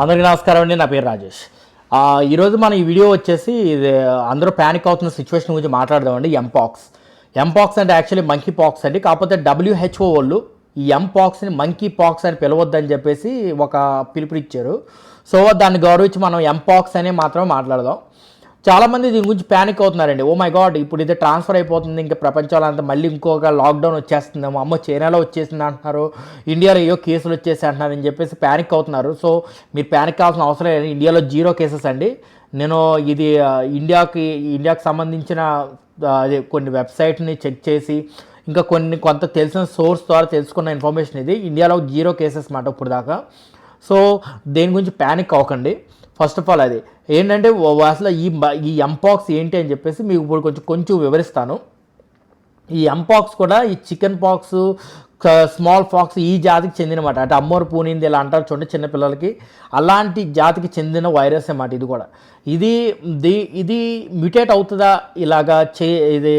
అందరికీ నమస్కారం అండి నా పేరు రాజేష్. ఈరోజు మన ఈ వీడియో వచ్చేసి ఇది అందరూ ప్యానిక్ అవుతున్న సిచ్యువేషన్ గురించి మాట్లాడదామండి ఎంపాక్స్ ఎంపాక్స్ అంటే యాక్చువల్లీ మంకీ పాక్స్ అండి కాకపోతే డబ్ల్యూహెచ్ఓ వాళ్ళు ఈ ఎంపాక్స్ని మంకీ పాక్స్ అని పిలవద్దని చెప్పేసి ఒక పిలుపునిచ్చారు. సో దాన్ని గౌరవించి మనం ఎంపాక్స్ అనే మాత్రమే మాట్లాడదాం. చాలామంది దీని గురించి ప్యానిక్ అవుతున్నారండి. ఓ మై గాడ్ ఇప్పుడు ఇది ట్రాన్స్ఫర్ అయిపోతుంది ఇంకా ప్రపంచంలో అంతా మళ్ళీ ఇంకొక లాక్డౌన్ వచ్చేస్తుందేమో. అమ్మ చైనాలో వచ్చేసింది అంటున్నారు. ఇండియాలో ఏయో కేసులు వచ్చేసి అంటున్నారు అని చెప్పేసి ప్యానిక్ అవుతున్నారు. సో మీరు ప్యానిక్ కావాల్సిన అవసరం లేదు. ఇండియాలో జీరో కేసెస్ అండి. నేను ఇది ఇండియాకి ఇండియాకి సంబంధించిన అదే కొన్ని వెబ్సైట్ని చెక్ చేసి ఇంకా కొన్ని కొంత తెలిసిన సోర్స్ ద్వారా తెలుసుకున్న ఇన్ఫర్మేషన్ ఇది. ఇండియాలో జీరో కేసెస్ మాట ఇప్పుడు దాకా సో దేని గురించి ప్యానిక్ అవ్వకండి. ఫస్ట్ ఆఫ్ ఆల్ అది. ఏంటంటే అసలు ఈ ఈ ఎంపాక్స్ ఏంటి అని చెప్పేసి మీకు ఇప్పుడు కొంచెం కొంచెం వివరిస్తాను. ఈ ఎంపాక్స్ కూడా ఈ చికెన్ పాక్స్ స్మాల్ పాక్స్ ఈ జాతికి చెందినమాట. అంటే అమ్మోరు పూనింది ఇలా అంటారు చూడండి చిన్నపిల్లలకి అలాంటి జాతికి చెందిన వైరస్ అన్నమాట ఇది కూడా. ఇది ది ఇది మ్యూటేట్ అవుతుందా? ఇలాగా చే ఇది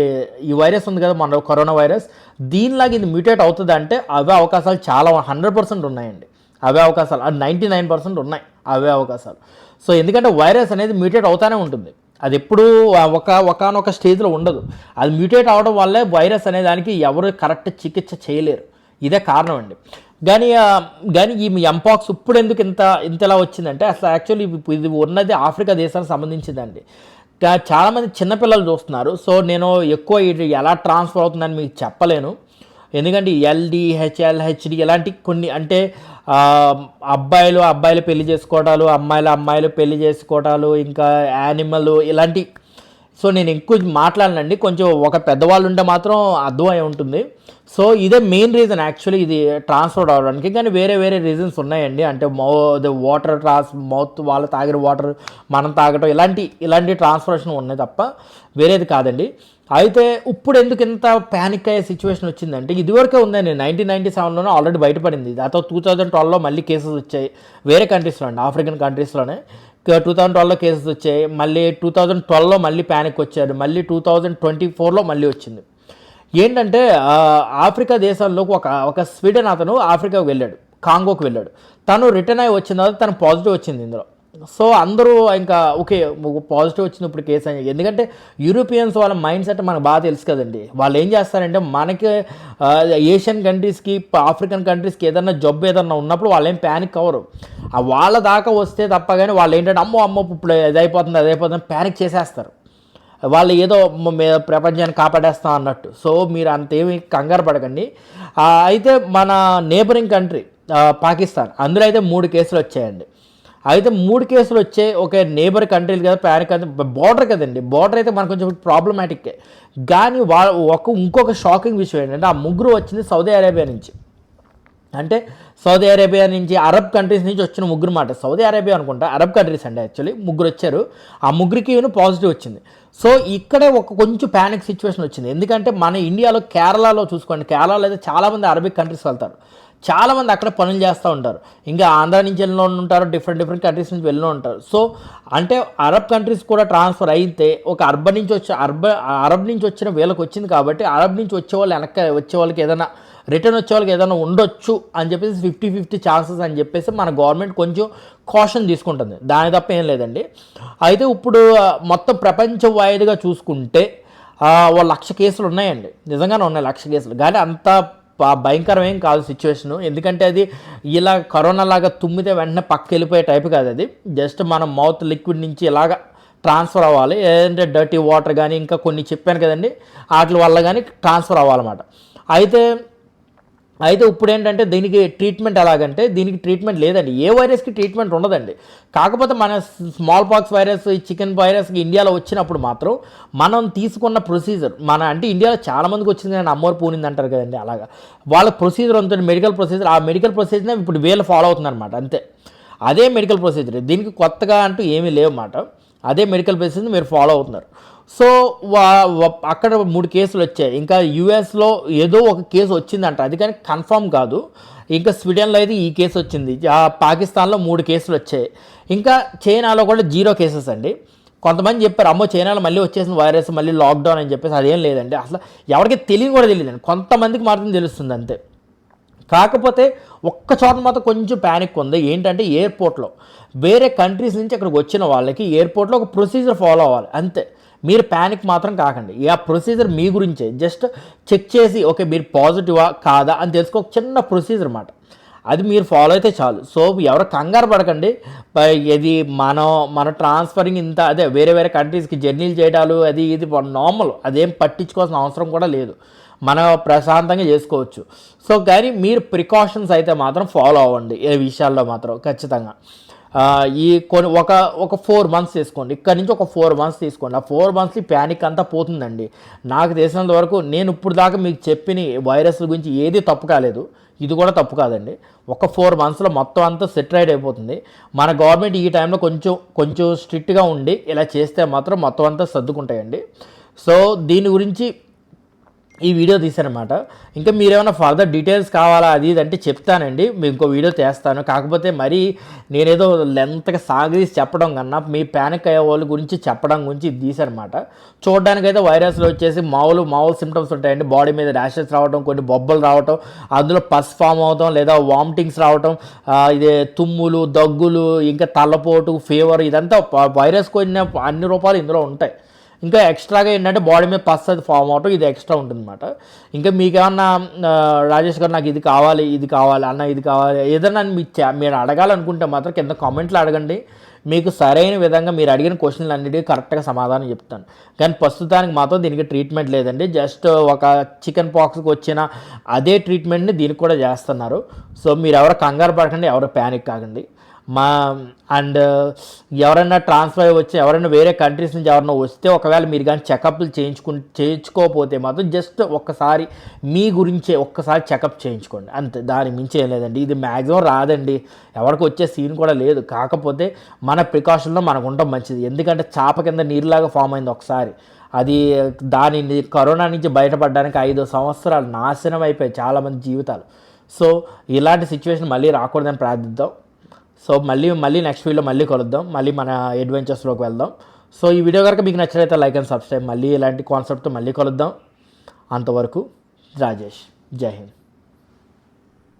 ఈ వైరస్ ఉంది కదా మన కరోనా వైరస్. దీనిలాగా ఇది మ్యూటేట్ అవుతుందా అంటే అవే అవకాశాలు చాలా హండ్రెడ్ పర్సెంట్ ఉన్నాయండి. అవే అవకాశాలు నైంటీ నైన్ పర్సెంట్ ఉన్నాయి. అవే అవకాశాలు. సో ఎందుకంటే వైరస్ అనేది మ్యూటేట్ అవుతానే ఉంటుంది. అది ఎప్పుడూ ఒక ఒకనొక స్టేజ్లో ఉండదు. అది మ్యూటేట్ అవడం వల్లే వైరస్ అనే దానికి ఎవరు కరెక్ట్ చికిత్స చేయలేరు. ఇదే కారణం అండి. కానీ కానీ ఈ ఎంపాక్స్ ఇప్పుడు ఎందుకు ఇంత ఇంతలా వచ్చిందంటే అసలు యాక్చువల్లీ ఇది ఉన్నది ఆఫ్రికా దేశానికి సంబంధించిందండి. చాలామంది చిన్నపిల్లలు చూస్తున్నారు. సో నేను ఎక్కువ ఇది ఎలా ట్రాన్స్ఫర్ అవుతుందని మీకు చెప్పలేను. ఎందుకంటే ఎల్డి హెచ్ఎల్ హెచ్డి ఇలాంటి కొన్ని అంటే అబ్బాయిలు అబ్బాయిలు పెళ్ళి చేసుకోవటాలు అమ్మాయిలు అమ్మాయిలు పెళ్ళి చేసుకోవటాలు ఇంకా యానిమల్ ఇలాంటి సో నేను ఎక్కువ మాట్లాడనండి కొంచెం ఒక పెద్దవాళ్ళు ఉంటే మాత్రం అర్థమై ఉంటుంది. సో ఇదే మెయిన్ రీజన్ యాక్చువల్లీ ఇది ట్రాన్స్పోర్ట్ అవడానికి కానీ వేరే వేరే రీజన్స్ ఉన్నాయండి. అంటే మౌ వాటర్ ట్రాన్స్ మౌత్ వాళ్ళు తాగిన వాటర్ మనం తాగటం ఇలాంటి ఇలాంటి ట్రాన్స్ఫర్షన్ ఉన్నాయి తప్ప వేరేది కాదండి. అయితే ఇప్పుడు ఎందుకు ఇంత ప్యానిక్ అయ్యే సిచ్యువేషన్ వచ్చిందంటే ఇదివరకే ఉందండి నైన్టీన్ నైన్టీ సెవెన్లోనే ఆల్రెడీ బయటపడింది. దాంతో టూ థౌజండ్ ట్వెల్వ్లో మళ్ళీ కేసెస్ వచ్చాయి వేరే కంట్రీస్లో అండి ఆఫ్రికన్ కంట్రీస్లోనే టూ థౌజండ్ ట్వెల్వ్లో కేసెస్ వచ్చాయి. మళ్ళీ టూ థౌజండ్ ట్వెల్వ్లో మళ్ళీ ప్యానిక్ వచ్చారు మళ్ళీ టూ థౌజండ్ ట్వంటీ ఫోర్లో మళ్ళీ వచ్చింది. ఏంటంటే ఆఫ్రికా దేశాల్లోకి ఒక ఒక స్వీడన్ అతను ఆఫ్రికాకు వెళ్ళాడు. కాంగోకి వెళ్ళాడు. తను రిటర్న్ అయి వచ్చిన తర్వాత తను పాజిటివ్ వచ్చింది ఇందులో. సో అందరూ ఇంకా ఓకే పాజిటివ్ వచ్చింది ఇప్పుడు కేసు అని. ఎందుకంటే యూరోపియన్స్ వాళ్ళ మైండ్ సెట్ మనకు బాగా తెలుసు కదండి. వాళ్ళు ఏం చేస్తారంటే మనకి ఏషియన్ కంట్రీస్కి ఆఫ్రికన్ కంట్రీస్కి ఏదన్నా జబ్బు ఏదన్నా ఉన్నప్పుడు వాళ్ళు ఏం ప్యానిక్ అవ్వరు. వాళ్ళ దాకా వస్తే తప్ప కానీ వాళ్ళు ఏంటంటే అమ్మో అమ్మో ఇప్పుడు ఇది అయిపోతుంది అది అయిపోతుంది ప్యానిక్ చేసేస్తారు. వాళ్ళు ఏదో ప్రపంచాన్ని కాపాడేస్తాం అన్నట్టు. సో మీరు అంతేమి కంగారు పడకండి. అయితే మన నేబరింగ్ కంట్రీ పాకిస్తాన్. అందులో అయితే మూడు కేసులు వచ్చాయండి. అయితే మూడు కేసులు వచ్చాయి ఒక నేబర్ కంట్రీలు కదా ప్యాన్ కదా బార్డర్ కదండి. బార్డర్ అయితే మనకు కొంచెం ప్రాబ్లమాటిక్కే కానీ వా ఒక ఇంకొక షాకింగ్ విషయం ఏంటంటే ఆ ముగ్గురు వచ్చింది సౌదీ అరేబియా నుంచి. అంటే సౌదీ అరేబియా నుంచి అరబ్ కంట్రీస్ నుంచి వచ్చిన ముగ్గురు మాట. సౌదీ అరేబియా అనుకుంటా అరబ్ కంట్రీస్ అండి యాక్చువల్లీ ముగ్గురు వచ్చారు. ఆ ముగ్గురికి పాజిటివ్ వచ్చింది. సో ఇక్కడే ఒక కొంచెం ప్యానిక్ సిచ్యువేషన్ వచ్చింది. ఎందుకంటే మన ఇండియాలో కేరళలో చూసుకోండి. కేరళలో అయితే చాలామంది అరబిక్ కంట్రీస్ వెళ్తారు. చాలామంది అక్కడ పనులు చేస్తూ ఉంటారు. ఇంకా ఆంధ్ర నుంచి వెళ్ళిన ఉంటారు డిఫరెంట్ డిఫరెంట్ కంట్రీస్ నుంచి వెళ్ళిన ఉంటారు. సో అంటే అరబ్ కంట్రీస్ కూడా ట్రాన్స్ఫర్ అయితే ఒక అర్బన్ నుంచి వచ్చే అర్బన్ అరబ్ నుంచి వచ్చిన వీళ్ళకి వచ్చింది కాబట్టి అరబ్ నుంచి వచ్చే వాళ్ళు వెనక వచ్చే వాళ్ళకి ఏదైనా రిటర్న్ వచ్చే వాళ్ళకి ఏదైనా ఉండొచ్చు అని చెప్పేసి ఫిఫ్టీ ఫిఫ్టీ ఛాన్సెస్ అని చెప్పేసి మన గవర్నమెంట్ కొంచెం కాషన్ తీసుకుంటుంది. దాని తప్ప ఏం లేదండి. అయితే ఇప్పుడు మొత్తం ప్రపంచ వైడ్గా చూసుకుంటే ఓ లక్ష కేసులు ఉన్నాయండి. నిజంగానే ఉన్నాయి లక్ష కేసులు. కానీ అంత భయంకరమేం కాదు సిచ్యువేషను ఎందుకంటే అది ఇలా కరోనా లాగా తుమ్మితే వెంటనే పక్క వెళ్ళిపోయే టైప్ కాదు అది. జస్ట్ మనం మౌత్ లిక్విడ్ నుంచి ఇలాగ ట్రాన్స్ఫర్ అవ్వాలి. ఏదంటే డర్టీ వాటర్ కానీ ఇంకా కొన్ని చెప్పాను కదండి వాటి వల్ల కానీ ట్రాన్స్ఫర్ అవ్వాలన్నమాట. అయితే అయితే ఇప్పుడు ఏంటంటే దీనికి ట్రీట్మెంట్ ఎలాగంటే దీనికి ట్రీట్మెంట్ లేదండి. ఏ వైరస్కి ట్రీట్మెంట్ ఉండదండి. కాకపోతే మన స్మాల్ పాక్స్ వైరస్ ఈ చికెన్ వైరస్కి ఇండియాలో వచ్చినప్పుడు మాత్రం మనం తీసుకున్న ప్రొసీజర్ మన అంటే ఇండియాలో చాలామందికి వచ్చింది కానీ అమ్మోరు పూనింది అంటారు కదండి అలాగా. వాళ్ళ ప్రొసీజర్ ఉంటుంది మెడికల్ ప్రొసీజర్ ఆ మెడికల్ ప్రొసీజర్నే ఇప్పుడు వేలు ఫాలో అవుతుందన్నమాట అంతే. అదే మెడికల్ ప్రొసీజర్ దీనికి కొత్తగా అంటూ ఏమీ లేవన్నమాట. అదే మెడికల్ ప్రొసీజర్ మీరు ఫాలో అవుతున్నారు. సో వా అక్కడ మూడు కేసులు వచ్చాయి. ఇంకా యూఎస్లో ఏదో ఒక కేసు వచ్చిందంట. అది కానీ కన్ఫర్మ్ కాదు. ఇంకా స్వీడన్లో అయితే ఈ కేసు వచ్చింది. పాకిస్తాన్లో మూడు కేసులు వచ్చాయి. ఇంకా చైనాలో కూడా జీరో కేసెస్ అండి. కొంతమంది చెప్పారు అమ్మో చైనాలో మళ్ళీ వచ్చేసిన వైరస్ మళ్ళీ లాక్డౌన్ అని చెప్పేసి అదేం లేదండి. అసలు ఎవరికి తెలియని కూడా తెలియదండి కొంతమందికి మాత్రం తెలుస్తుంది అంతే. కాకపోతే ఒక్క చోట మాత్రం కొంచెం ప్యానిక్ ఉంది. ఏంటంటే ఎయిర్పోర్ట్లో వేరే కంట్రీస్ నుంచి అక్కడికి వచ్చిన వాళ్ళకి ఎయిర్పోర్ట్లో ఒక ప్రొసీజర్ ఫాలో అవ్వాలి. అంతే. మీరు ప్యానిక్ మాత్రం కాకండి. ఆ ప్రొసీజర్ మీ గురించే. జస్ట్ చెక్ చేసి ఓకే మీరు పాజిటివా కాదా? అని తెలుసుకో చిన్న ప్రొసీజర్ అన్నమాట అది మీరు ఫాలో అయితే చాలు. సో ఎవరు కంగారు పడకండి. ఇది మనం మన ట్రాన్స్ఫరింగ్ ఇంత అదే వేరే వేరే కంట్రీస్కి జర్నీలు చేయడాలు అది ఇది నార్మల్ అదేం పట్టించుకోవాల్సిన అవసరం కూడా లేదు. మనం ప్రశాంతంగా చేసుకోవచ్చు. సో కానీ మీరు ప్రికాషన్స్ అయితే మాత్రం ఫాలో అవ్వండి. ఏ విషయాల్లో మాత్రం ఖచ్చితంగా. ఈ కొన్ని ఒక ఒక ఫోర్ మంత్స్ తీసుకోండి ఇక్కడ నుంచి ఒక ఫోర్ మంత్స్ తీసుకోండి. ఆ ఫోర్ మంత్స్కి ప్యానిక్ అంతా పోతుందండి. నాకు తెలిసినంత వరకు నేను ఇప్పుడు దాకా మీకు చెప్పిన వైరస్ల గురించి ఏది తప్పు కాలేదు. ఇది కూడా తప్పు కాదండి. ఒక ఫోర్ మంత్స్లో మొత్తం అంతా సెటిలైడ్ అయిపోతుంది. మన గవర్నమెంట్ ఈ టైంలో కొంచెం కొంచెం స్ట్రిక్ట్గా ఉండి ఇలా చేస్తే మాత్రం మొత్తం అంతా సర్దుకుంటాయండి. సో దీని గురించి ఈ వీడియో తీశానమాట ఇంకా మీరేమైనా ఫర్దర్ డీటెయిల్స్ కావాలా అది ఇది అంటే చెప్తానండి. మీకు ఇంకో వీడియో చేస్తాను కాకపోతే మరీ నేనేదో లెంత్గా సాగదీసి చెప్పడం కన్నా మీ ప్యానిక్ అయ్యే వాళ్ళ గురించి చెప్పడం గురించి ఇది తీశానమాట చూడడానికైతే వైరస్లో వచ్చేసి మామూలు మామూలు సిమ్టమ్స్ ఉంటాయండి. బాడీ మీద ర్యాషెస్ రావడం కొన్ని బొబ్బలు రావటం అందులో పస్ ఫామ్ అవడం లేదా వామిటింగ్స్ రావటం ఇదే తుమ్ములు దగ్గులు ఇంకా తలపోటు ఫీవర్ ఇదంతా వైరస్ కొన్ని అన్ని రూపాలు ఇందులో ఉంటాయి. ఇంకా ఎక్స్ట్రాగా ఏంటంటే బాడీ మీద పస్ అది ఫామ్ అవటం ఇది ఎక్స్ట్రా ఉంటుందన్నమాట. ఇంకా మీకేమన్నా రాజేష్ గారు నాకు ఇది కావాలి ఇది కావాలి అన్న ఇది కావాలి ఏదన్నా మీకు చే- మీరు అడగాలనుకుంటే మాత్రం కింద కామెంట్లు అడగండి. మీకు సరైన విధంగా మీరు అడిగిన క్వశ్చన్లు అన్నిటికీ కరెక్ట్గా సమాధానం చెప్తాను. కానీ ప్రస్తుతానికి మాత్రం దీనికి ట్రీట్మెంట్ లేదండి. జస్ట్ ఒక చికెన్ పాక్స్కి వచ్చిన అదే ట్రీట్మెంట్ని దీనికి కూడా చేస్తున్నారు. సో మీరు ఎవరు కంగారు పడకండి ఎవరు ప్యానిక్ కాకండి. మా అండ్ uh, ఎవరైనా ట్రాన్స్ఫర్ అయ్యి వచ్చి ఎవరైనా వేరే కంట్రీస్ నుంచి ఎవరైనా వస్తే ఒకవేళ మీరు కానీ చెకప్లు చేయించుకు చేయించుకోకపోతే మాత్రం జస్ట్ ఒక్కసారి మీ గురించే ఒక్కసారి చెకప్ చేయించుకోండి. అంతే దాని మించి ఏం లేదండి. ఇది మ్యాక్సిమం రాదండి. ఎవరికి వచ్చే సీన్ కూడా లేదు. కాకపోతే మన ప్రికాషన్లో మనకు ఉండటం మంచిది. ఎందుకంటే చాప కింద నీరులాగా ఫామ్ అయింది ఒకసారి. అది దాని కరోనా నుంచి బయటపడడానికి ఐదు సంవత్సరాలు నాశనం అయిపోయాయి చాలామంది జీవితాలు. సో ఇలాంటి సిచ్యువేషన్ మళ్ళీ రాకూడదని ప్రార్థిద్దాం. సో మళ్ళీ మళ్ళీ నెక్స్ట్ వీడియో మళ్ళీ కలుద్దాం. మళ్ళీ మన అడ్వెంచర్స్లోకి వెళ్దాం. సో ఈ వీడియో కనుక మీకు నచ్చినట్లయితే లైక్ అండ్ సబ్స్క్రైబ్ మళ్ళీ ఇలాంటి కాన్సెప్ట్తో మళ్ళీ కలుద్దాం. అంతవరకు రాజేష్. జై హింద్.